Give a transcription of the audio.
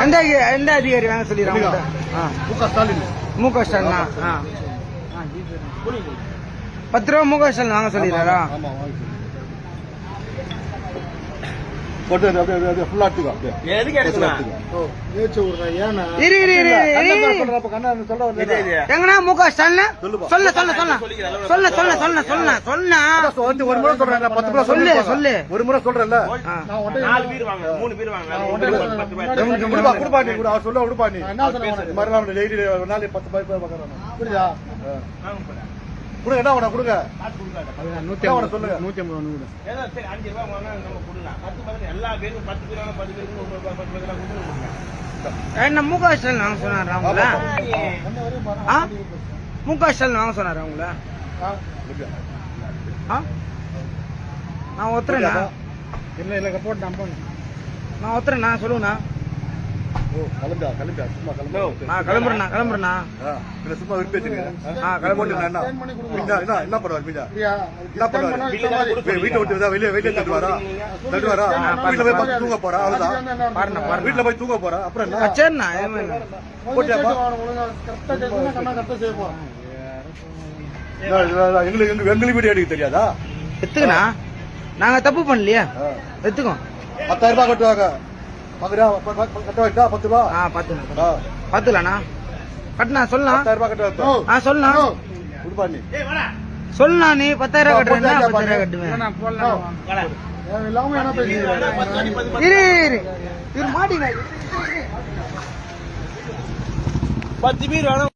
எந்த எந்த அதிகாரி வாங்க சொல்லிடுறாங்க ஆ. மு க ஸ்டாலின்? மு க ஸ்டாலினா பத்து ரூபா மு க ஸ்டாலின் வாங்க சொல்லிடுறாரா. எங்கண்ணா மு க ஸ்டாலின் சொல்லுப்பா. சொல்ல சொல்ல சொல்ல சொல்ல சொல்ல சொல்ல சொல்ல சொன்னா வந்து ஒரு முறை சொல்றேன் பத்து முறை சொல்லு. சொல்லு. ஒரு முறை சொல்றேன்ல. நாலு பேர் வாங்க மூணு பேர் வாங்க குடுப்பா குடுப்பா நீ கூட அவர் சொல்ல விடுப்பா நீ மறுநாள் டெய்லி ஒரு நாள் பத்து பேர் புரியுதா. கொடுங்க என்ன வேணும் கொடுங்க. நூத்தி வேணும் சொல்லுங்க. நூத்தி ஐம்பது ஏதோ சரி அஞ்சு ரூபா நம்ம கொடுக்கலாம். பத்து பதினஞ்சு எல்லா பேருக்கும் பத்து பேர் வாங்க பத்து பேருக்கு ஒரு ரூபாய் பத்து பேர் கொடுக்கலாம் என்ன மு க ஸ்டாலின் வாங்க சொன்னாரா உங்கள? ஆ மு க ஸ்டாலின் வாங்க சொன்னாரா ஆ. நான் ஒத்துறேண்ணா இல்ல இல்ல போட்டு நான் நான் ஒத்துறேண்ணா சொல்லுங்கண்ணா. கிளம்பியா கிளம்பியா சும்மா கிளம்பியா நான் கிளம்புறேண்ணா கிளம்புறேண்ணா. இல்ல சும்மா விருப்பி கிளம்பு. போட்டு என்ன? பண்ணுவார் மீனா? என்ன பண்ணுவார்? வீட்டை விட்டு வெளியே வெளியே தட்டுவாரா தட்டுவாரா வீட்டுல போய் பத்து தூங்க போறா அவ்வளவுதான். வீட்டுல போய் தூங்க போறா அப்புறம் என்ன? சரிண்ணா எங்களுக்கு எங்க- எங்களுக்கு வீடியோ எடுக்க தெரியாதா? எத்துக்குண்ணா. நாங்க தப்பு பண்ணலையே. எத்துக்கோ. பத்தாயிரம் ரூபாய் கட்டுவாங்க. பாக்குறியா ப- ப- ப- கட்ட வைக்கா பத்து ரூபா ஆ பத்துண்ணா ஆ, பத்துலண்ணா? கட்டுண்ணா சொல்லலாம் பத்தாயிரம் ரூபாய் கட்ட ஆ சொல்லலாம் கொடுப்பா நீ. சொல்லலாம் நீ பத்தாயிரம் கட்டுறேன்னா போட்டாச்சா, பத்தாயிரம் பாரு. கட்டுவேன். பத்து பத்து, பத்து. இரு இரு. இரு மாட்டிங்க பத்து பேர் வேணும்